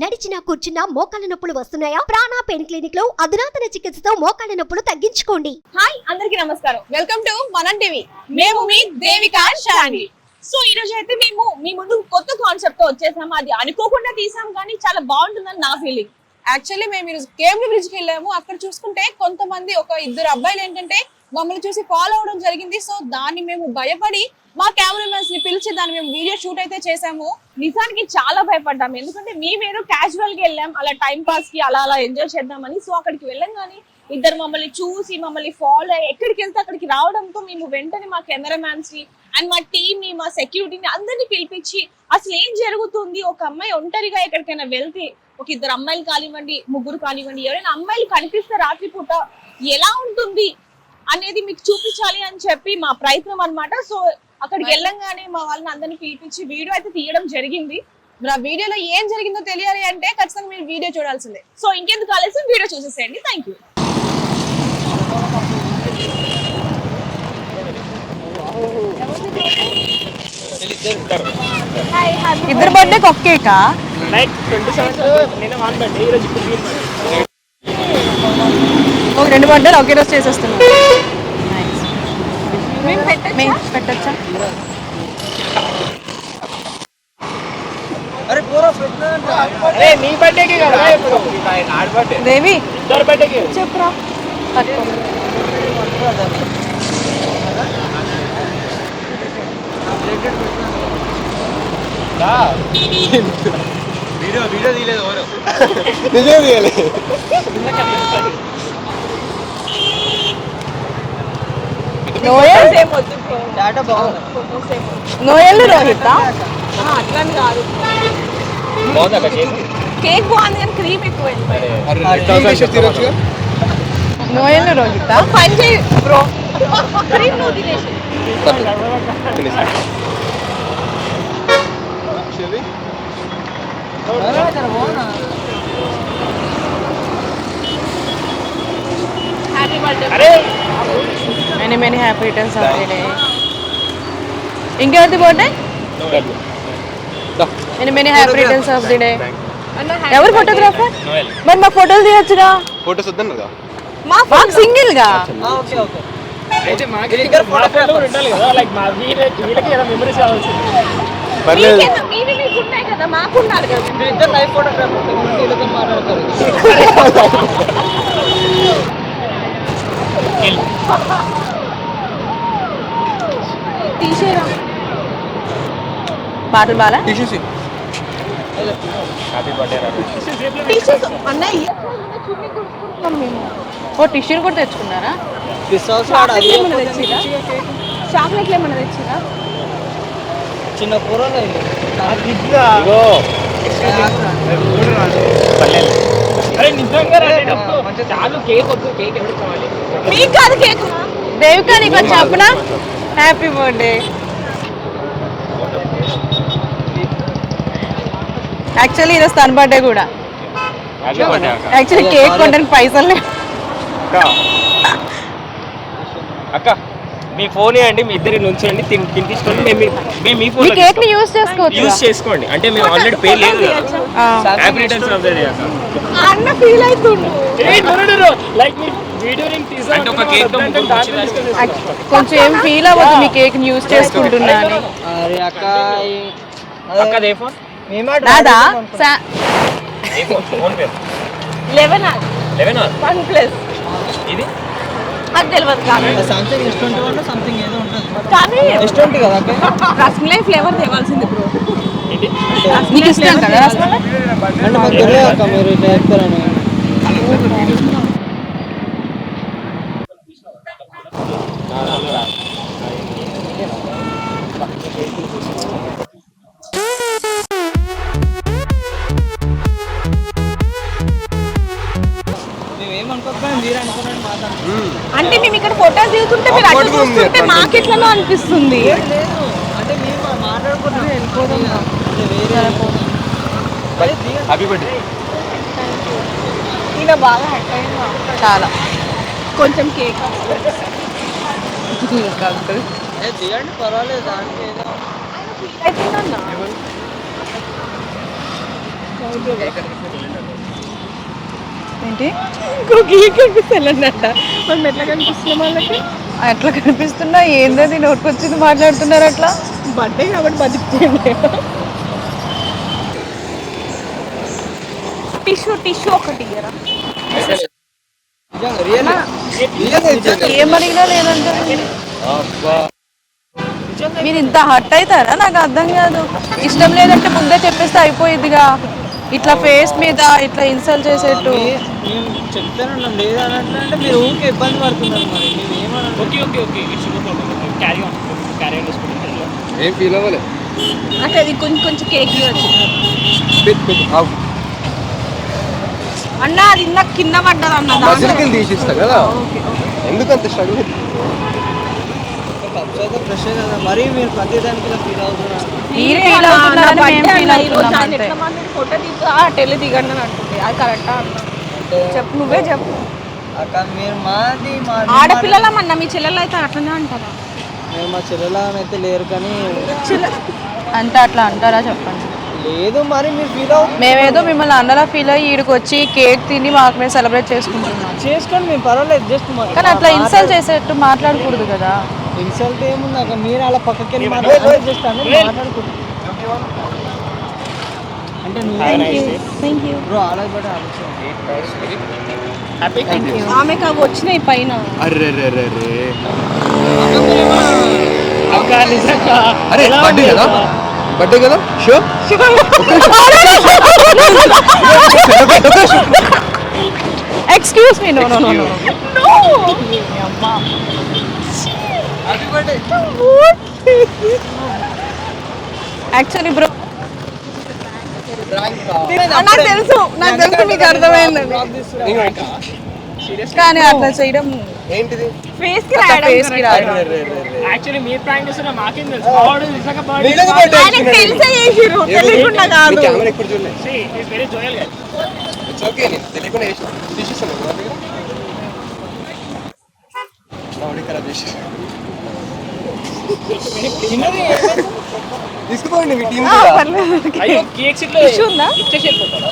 నడిచినా కూర్చున్నా మోకాళ్ళ నొప్పులు వస్తున్నాయా? ప్రాణా పెయిన్ క్లినిక్లో అధునాతన చికిత్సతో మోకాళ్ళ నొప్పులు తగ్గించుకోండి. హాయ్ అందరికీ నమస్కారం. వెల్కమ్ టు మనం టీవీ మేము మీ దేవిక శాండి సో ఈ రోజు అయితే మేము మీ ముందు కొత్త కాన్సెప్ట్తో వచ్చేసాము. అది అనుకోకుండా తీసాం కానీ చాలా బాగుంటుందని నా ఫీలింగ్ యాక్చువల్లీ మేము ఈరోజు కేబుల్ బ్రిడ్జ్కి వెళ్ళాము. అక్కడ చూసుకుంటే కొంతమంది ఒక ఇద్దరు అబ్బాయిలు ఏంటంటే మమ్మల్ని చూసి ఫాలో అవడం జరిగింది. సో దాన్ని మేము భయపడి మా కెమెరామెన్స్ని పిలిచి దాన్ని మేము వీడియో షూట్ అయితే చేసాము నిజానికి చాలా భయపడ్డాము. ఎందుకంటే మేమేదో క్యాజువల్గా వెళ్ళాం. అలా టైం పాస్కి అలా అలా ఎంజాయ్ చేద్దామని. సో అక్కడికి వెళ్ళాం కానీ ఇద్దరు మమ్మల్ని చూసి మమ్మల్ని ఫాలో అయ్యి ఎక్కడికి వెళ్తే అక్కడికి రావడంతో మేము వెంటనే మా కెమెరామ్యాన్స్ని అండ్ మా టీమ్ని మా సెక్యూరిటీని అందరినీ పిలిపించి అసలు ఏం జరుగుతుంది? ఒక అమ్మాయి ఒంటరిగా ఎక్కడికైనా వెళ్తే ఒక ఇద్దరు అమ్మాయిలు కానివ్వండి ముగ్గురు కానివ్వండి ఎవరైనా అమ్మాయిలు కనిపిస్తే రాత్రిపూట ఎలా ఉంటుంది? అనేది మీకు చూపించాలి అని చెప్పి మా ప్రయత్నం అన్నమాట. సో అక్కడికి వెళ్ళంగానే మా వాళ్ళని అందరినీ పిలిపించి వీడియో అయితే తీయడం జరిగింది. మరి ఆ వీడియోలో ఏం జరిగిందో తెలియాలి అంటే ఖచ్చితంగా మీరు వీడియో చూడాల్సిందే. సో ఇంకెందుకు ఆలస్యం? వీడియో చూసేసేయండి. థ్యాంక్ యూ ఇద్దరు బర్త్డే ఒక కేకా నైట్ ట్వంటీ సెవెంత్ నిన్న వన్ బర్త్డే ఈరోజు ఇప్పుడు రెండు బర్త్డేలు ఒకే రోజు చేసేస్తున్నాం. మేము పెట్టచ్చా? దేవి? చెప్పురా. వీడియో వీడియో తీయలేదు నిజమే తీయాలి. నోయల్? నోయల్ రోహిత? అట్లని కాదు. కేక్? కేక్ బాగుంది కానీ క్రీమ్ ఎక్కువ నోయల్ రోహిత? పని చేయి బ్రో. క్రీమ్ నువ్వు తినేసి. హ్యాపీ బర్త్డే అరే many many happy returns of the day ఇంకెవరిది birthday many many happy returns of the day ఎవరు ఫోటోగ్రాఫర్ నోయల్ మరి మా ఫోటోలు తీయొచ్చుగా ఫోటోస్ వద్దాను కదా మాకు సింగిల్గా అయితే మాకు మా ఫోటో కూడా ఉండాలి కదా పాటలు బాగా తీసేసి. ఓ టిష్యూని కూడా తెచ్చుకున్నారా? చాక్లెట్లు ఏమైనా తెచ్చిరా? చిన్న కూరలో. అరే నిజంగా మీకు కాదు కేక్. దేవికా నీకు వచ్చి చెప్పనా? హ్యాపీ బర్త్డే యాక్చువల్లీ ఈరోజు తన బర్త్డే కూడా. యాక్చువల్లీ కేక్ కొనడానికి పైసలు లేవు. అక్క. మీ ఫోన్ ఇవ్వండి మీ ఇద్దరి నుంచండి తిని తిని తీసుకోండి మేము మీ- ఫోన్ కేక్ని యూజ్ చేసుకోవచ్చు? యూజ్ చేసుకోండి. అంటే మేము ఆల్రెడీ పే లేదు happy returns of the day అక్క. అన్న ఫీల్ అవుతుండు. కొంచెం ఏం ఫీల్ అవ్వద్దు మీ కేక్ని యూజ్ చేసుకుంటున్నా అని. అరే అక్క అక్క ఏ ఫోన్ నాదా సా- ఏ phone PhonePe. Eleven eleven OnePlus ఇది? అది తెలియదు కానీ. కదా అక్క? రస్మలై ఫ్లేవర్ తేవాల్సింది బ్రో ఇది నీకు ఇష్టం కదా రసమలై? అంటే మాకు తెలియదు అక్క మీరు ఇట్లా చెప్తారని అంటే మేము ఇక్కడ ఫోటోస్ దిగుతుంటే మీరు అటు చూస్తుంటే మాకెట్లలో అనిపిస్తుంది. లేదు ఈయన బాగా హట్ అయిందా చాలా. కొంచెం కేక్ ఏ తీయండి పర్వాలేదు దానికి ఏదో. అయిపోయిందన్నా? ఏంటి? ఇంకొక కనిపిస్తానంట మనం ఎట్లా కనిపిస్తున్నాం వాళ్ళకి? ఎట్లా కనిపిస్తున్నా? ఏందని నోటుకొచ్చింది మాట్లాడుతున్నారు అట్లా? బర్త్డే కాబట్టి బతికితే టిష్యూ టిష్యూ ఒకటి ఇయ్యరా. లేదంటే. మీరు ఇంత హట్ అవుతారా? నాకు అర్థం కాదు. ఇష్టం లేదంటే ముందే చెప్పేస్తే అయిపోయిద్దిగా. ఇట్లా ఫేస్ మీద ఇట్లా ఇన్సల్ట్ చేసేట్టు. లేదా అని అంటే అంటే మీరు ఊరికే ఇబ్బంది పడుతున్నారు మరి. మేము ఏమన్నా? Okay okay okay it's no problem carry on carry on చేసుకుంటాం ఏం ఫీల్ అవ్వలే. అంటే అది కొంచెం కొంచెం కేక్ వచ్చింది. అన్న అది ఇందాక కింద పడ్డది అన్న మజిల్కి తీసిస్తా కదా. ఎందుకంత స్ట్రగుల్ మరి మీరు ప్రతి దానికి ఇలా ఫీల్ అవుతున్నారు మీరు ఫీల్ అవుతున్నారని మేము ఫీల్ అవుతున్నాం అంతే ఫోటో దిగు టెలి దిగండి అని అంటుంది. అది కరెక్టా అన్న? చెప్పు నువ్వే చెప్పు. అక్క మీరు మాది ఆడపిల్లలమన్నా మీ చెల్లెలు అయితే అట్లనే అంటారా? మేము మా చెల్లెలా అయితే లేరు కానీ అంటే అట్లా అంటారా చెప్పండి. లేదు మరి మీరు ఫీల్ అవుతుంది మేమేదో మిమ్మల్ని అన్నలా ఫీల్ అయ్యి ఈడికి వచ్చి కేక్ తిని మాకు మేము సెలబ్రేట్ చేసుకుంటున్నాం. చేసుకోండి మేము పర్వాలేదు జస్ట్ కానీ అట్లా ఇన్సల్ట్ చేసేట్టు మాట్లాడకూడదు కదా. ఇన్సల్ట్ ఏముంది అక్క మీరు అలా పక్కకి వెళ్ళి మాట్లాడాలి జస్ట్ అంటే నువ్వు బ్రో ఆమెకు అవి వచ్చినాయి పైన. అర్రే రే రే రే అరే ఉంది? కదా? బర్త్డే కదా? Sure excuse me no no no actually bro నాకు తెలుసు నాకు తెలుసు మీకు అర్థమైంది కానీ అట్లా చేయడం ఏంటిది? ఫేస్కి ఫేస్కి రాదు యాక్చువల్లీ మీరు ప్రాంక్ చేస్తున్నా మాకేం తెలుసు. వాడు నిజంగా birthday నిజంగా birthday ఆయనకు తెలిసే చేసిర్రు తెలియకుండా కాదు. మీ కెమెరా ఎప్పుడు చూడలే See, he's very joyal guy. It's okay నేను తెలియకుండా చేసిన. తీసేస్తాను. నా దగ్గర. బాడీ ఖరాబ్ చేసి తీసుకుపోండి మీ టీం కూడా అయ్యో కేక్స్ ఇట్లా ఉందా? ఇచ్చేసి వెళ్ళిపోతాడా?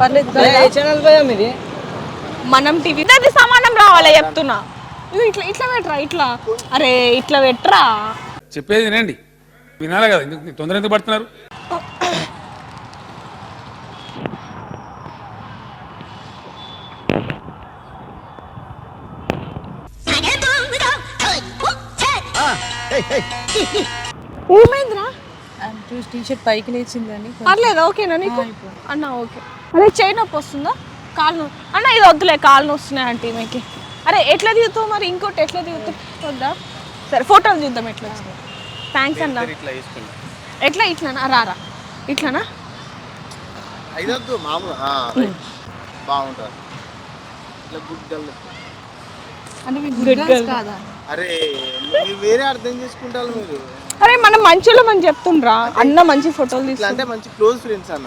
పర్లేదు ఏ ఛానల్ పోయా మీది? మనం టీవీ రావాలా చెప్తున్నా. ఇగో ఇట్లా ఇట్లా పెట్టరా ఇట్లా. అరే ఇట్లా పెట్టరా? చెప్పేది వినండి. వినాలి కదా ఎందుకు తొందర ఎందుకు పడుతున్నారు? ఏమైందిరా టీ షర్ట్ పైకి లేచిందని పర్లేదు? ఓకేనా నీకు? అన్న ఓకే. అరే చేయి నొప్పి వస్తుందా? నొ- అన్న ఇది వద్దులే కాలు నొస్తున్నాయి అంటే ఈమెకి అరే ఎట్లా దిగుతావు మరి? ఇంకోటి ఎట్లా దిగుతావు? వద్దా? సరే ఫోటోలు చూద్దాం ఎట్లా థ్యాంక్స్ అన్న. ఎట్లా ఇట్లానా? రారా ఇట్లానా? ఐదొద్దు మామూలు బాగుంటుంది. ఇట్లా గుడ్ గర్ల్. అంటే మీకు గుడ్ గర్ల్స్ కాదా? అరే మీరు వేరే అర్థం చేసుకుంటారు మీరు. అరే మనం మంచిలో మనం చెప్తుండ్రా అన్న మంచి ఫోటోలు ఇట్లా తీసుకుంటా అంటే మంచి క్లోజ్ ఫ్రెండ్స్ అన్న.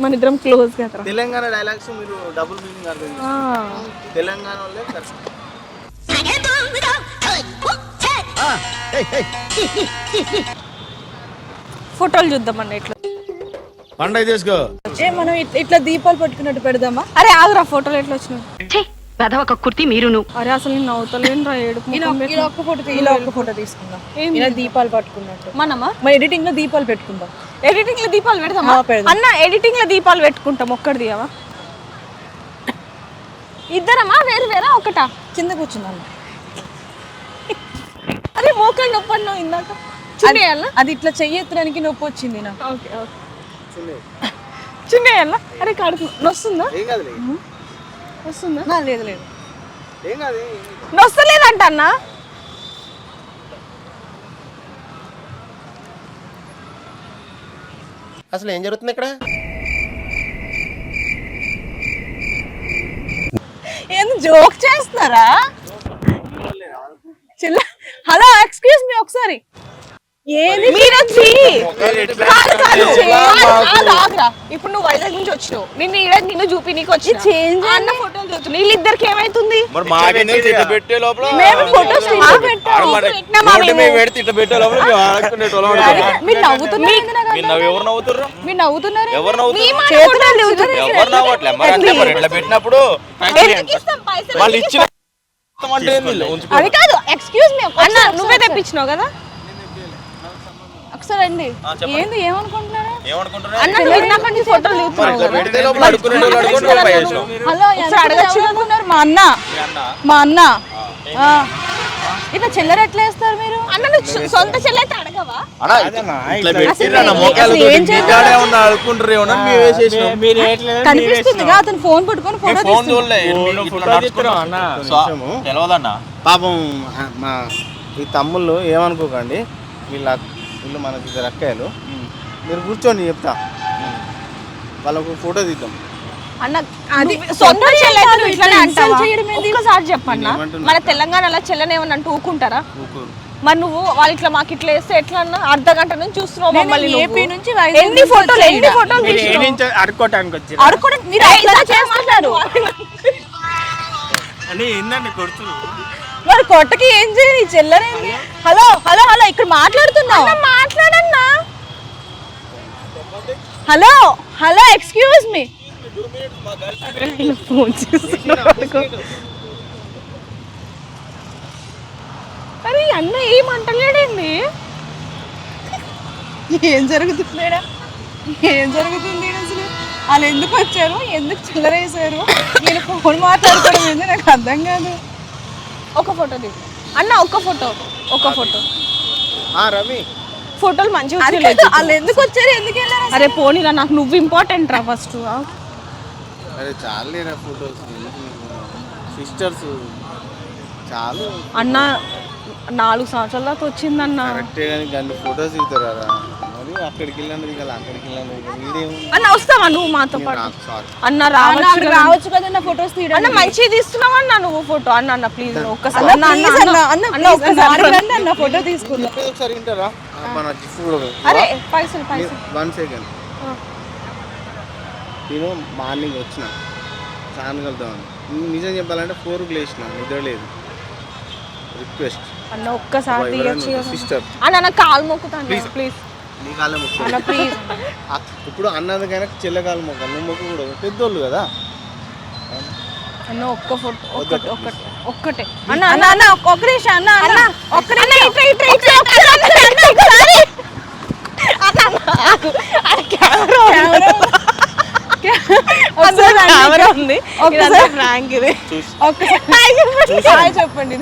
మన ఇద్దరం క్లోజ్ కదా తెలంగాణ డైలాగ్స్ మీరు డబుల్ మీనింగ్ అర్థం చేసుకోండి. తెలంగాణ వాళ్ళే కరెక్ట్. ఫోటోలు చూద్దాం అన్న ఇట్లా. పండగ చేసుకో. ఏ మనం ఇట్- ఇట్లా దీపాలు పట్టుకున్నట్టు పెడదామా? అరే ఆగురా ఫోటోలు ఎట్లా వచ్చినాయి? అరే అసలు నేను అవుతలేను రా ఏడు ఇలా ఒక్క ఫోటో తీ- ఇలా ఒక్క ఫోటో తీసుకుందాం. ఇలా దీపాలు పట్టుకున్నట్టు. మనమా? మన ఎడిటింగ్లో దీపాలు పెట్టుకుందాం. ఎడిటింగ్లో దీపాలు పెడదాం. అన్న ఎడిటింగ్లో దీపాలు పెట్టుకుంటాం ఒక్కటి దియవా ఇద్దరమా? వేరు వేరా? ఒకటా? కింద కూర్చుందాం అరే మోకాలు నొప్పి అన్నావు ఇందాక. చుండేయాలా అది ఇట్లా చెయ్యెత్తడానికి నొప్పి వచ్చింది నాకు. Okay okay. అరే కడుపు నొస్తుందా? ఏం కాదులే. వస్తుందా లేదు లేదు. నొస్తలేదంట అన్న. అసలు ఏం జరుగుతుంది ఇక్కడ ఏంది జోక్ చేస్తున్నారా చిల్ల హలో ఎక్స్క్యూజ్ మీ ఒకసారి మీరు వచ్చి ఎట్లా? కాదు, కాదు. ఎట్లా కాదు, కాదు, ఆగురా. ఇప్పుడు నువ్వు వైజాగ్ నుంచి వచ్చినావు నిన్ను ఈడ నిన్ను చూపి నీకు వచ్చి change అన్న వీళ్ళిద్దరికి ఏమైతుంది? మరి మాకెందుకు ఇట్లా పెట్టే లోపల మేము? మీద పెడితే ఇట్లా పెట్టే లోపల. మీరు నవ్వుతున్నారు ఎవరు నవ్వుతుర్రు? మీరు నవ్వుతున్నారు? ఎవరు లేవుతున్నాయి. ఎవరు నవ్వట్లే? మరి అంటే మరి ఇట్లా పెట్టినప్పుడు వాళ్ళు ఇచ్చిన. అది కాదు ఎక్స్క్యూజ్ మీ అన్న నువ్వే తెప్పించినావు కదా? ఒకసారి అండి. ఏంది ఏమనుకుంటున్నారా? మా అన్న. మీ అన్న. ఇట్లా చిల్లర ఎట్లా వేస్తారు మీరు? అన్న నువ్వు సొంత చెల్లి అయితే అడగవా? కనిపిస్తుంది అతను ఫోన్ పట్టుకొని ఫోటో పాపం మా ఈ తమ్ముళ్ళు ఏమనుకోకండి వీళ్ళ వీళ్ళు మనకి ఇద్దరు అక్కయ్యలు. మీరు కూర్చోండి చెప్తా. వాళ్ళకు ఫోటో తీద్దాం. అన్న అది సొంత చెల్లి అయితే నువ్వు ఇట్లానే అంటావా? ఒక్కసారి చెప్పన్నా? మన తెలంగాణలో చెల్లెని ఏమన్నా అంటూ ఊకుంటారా. మరి నువ్వు వాళ్ళు ఇట్లా మాకు ఇట్లా వేస్తే ఎట్లా అన్న అర్ధ గంట నుంచి చూస్తున్నావు మమ్మల్ని ఏపీ. నుంచి ఎన్ని ఫోటోలు ఎన్ని వచ్చి అడుకోవడం అట్లా చేస్తున్నారు. మరి కొట్టకి ఏం చేయాలి? చెల్లరేంది హలో? హలో హలో ఇక్కడ మాట్లాడుతున్నావు. మాట్లాడన్నా. Hello hello excuse me phone అరే ఈ అన్న ఏమంటలేడండి ఏం జరుగుతుంది మేడం? ఏం జరుగుతుంది అసలు? వాళ్ళు ఎందుకు వచ్చారు? ఎందుకు చిల్లర వేసారు నేను ఫోన్ మాట్లాడుకోవడం ఏంది? నాకు అర్థం కాదు. ఒక ఫోటో తీసు అన్న ఒక్క ఫోటో ఒక ఫోటో. ఆ, రవి. ఫోటోలు మంచిగా వాళ్ళు ఎందుకు వచ్చారు? ఎందుకు వెళ్ళారు? అరే పోనీరా నాకు నువ్వు ఇంపార్టెంట్ రా ఫస్ట్ అరే చాలేరా ఫొటోస్? సిస్టర్స్ చాలు. అన్న నాలుగు సంవత్సరాల దాకా వచ్చిందన్న. కరెక్టే కానీ గంట ఫొటోస్ దిగుతారా మరి అక్కడికి వెళ్ళండి దిగాలి అక్కడికి వెళ్ళండి దిగాలి వీడేముంది అన్న వస్తావా నువ్వు మాతో పాటు? నాకు సారీ. అన్న రావచ్చు కదా. రావచ్చు కదా ఫొటోస్ అన్న తీయడానికి మంచిగా తీస్తున్నావా అన్న నువ్వు ఫోటో? అన్న అన్న ప్లీజ్ ఒక్కసారి. అన్న, అన్న, please అన్న, అన్న, అన్న, అన్న, please, ఒక్కసారి అన్న, రండి. అన్న ఫోటో తీసుకుందాం. చెప్పేది ఒకసారి వింటారా? మన చూడు అరే పైసలు పైసలు. One second. నేను మార్నింగ్ వచ్చిన. వెళ్తామని నిజం చెప్పాలంటే ఫోర్కి లేచిన నిద్ర లేదు. రిక్వెస్ట్. అన్న ఒక్కసారి. సిస్టర్. అన్న కాలు మొక్కుతాను ప్లీజ్. నీ కాళ్ళ ముక్కు అన్న ప్లీజ్. ఇప్పుడు అన్నదికైనా చెల్లెకాలు మొక్క నువ్వు మొక్కు కూడా పెద్దోళ్ళు కదా. అన్న ఒక్క ఫోటో ఒక్కటి ఒక్కటి ఒక్కటే అన్న అన్న అన్న ఒక్క నిమిషం అన్న అన్న ఒక్క కెమెరా ఉంది. ఇది. ఒక్కసారి చెప్పండి.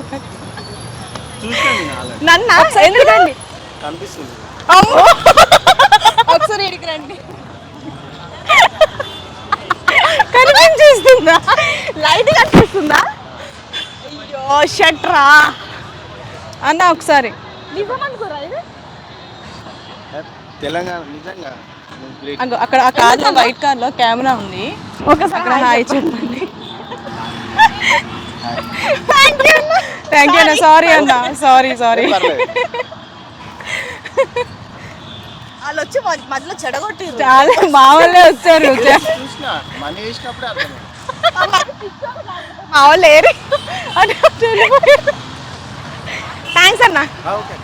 నన్ను ఎందుకండి? కనిపిస్తుంది. ఒకసారి ఇడికి రండి. కనిపించేస్తుందా? లైట్ కనిపిస్తుందా? అయ్యో షట్రా. అన్న ఒకసారి. నిజం అనుకోరా ఇది తెలంగాణ నిజంగా. నువ్వు great. అగో అక్కడ ఆ కార్లో వైట్ కార్లో కెమెరా ఉంది. ఒకసారి. అక్కడ హాయ్ చెప్పండి. థ్యాంక్ యూ అన్న. సారీ అన్న. Sorry sorry. వాళ్ళు వచ్చి మధ్య- మధ్యలో చెడగొట్టిర్రు. చాలా మా వాళ్ళే వచ్చారు. చూసిన మనీ వేసినప్పుడే అర్థమైంది. మా వాళ్ళు లేరు థ్యాంక్స్ అన్న ఓకే.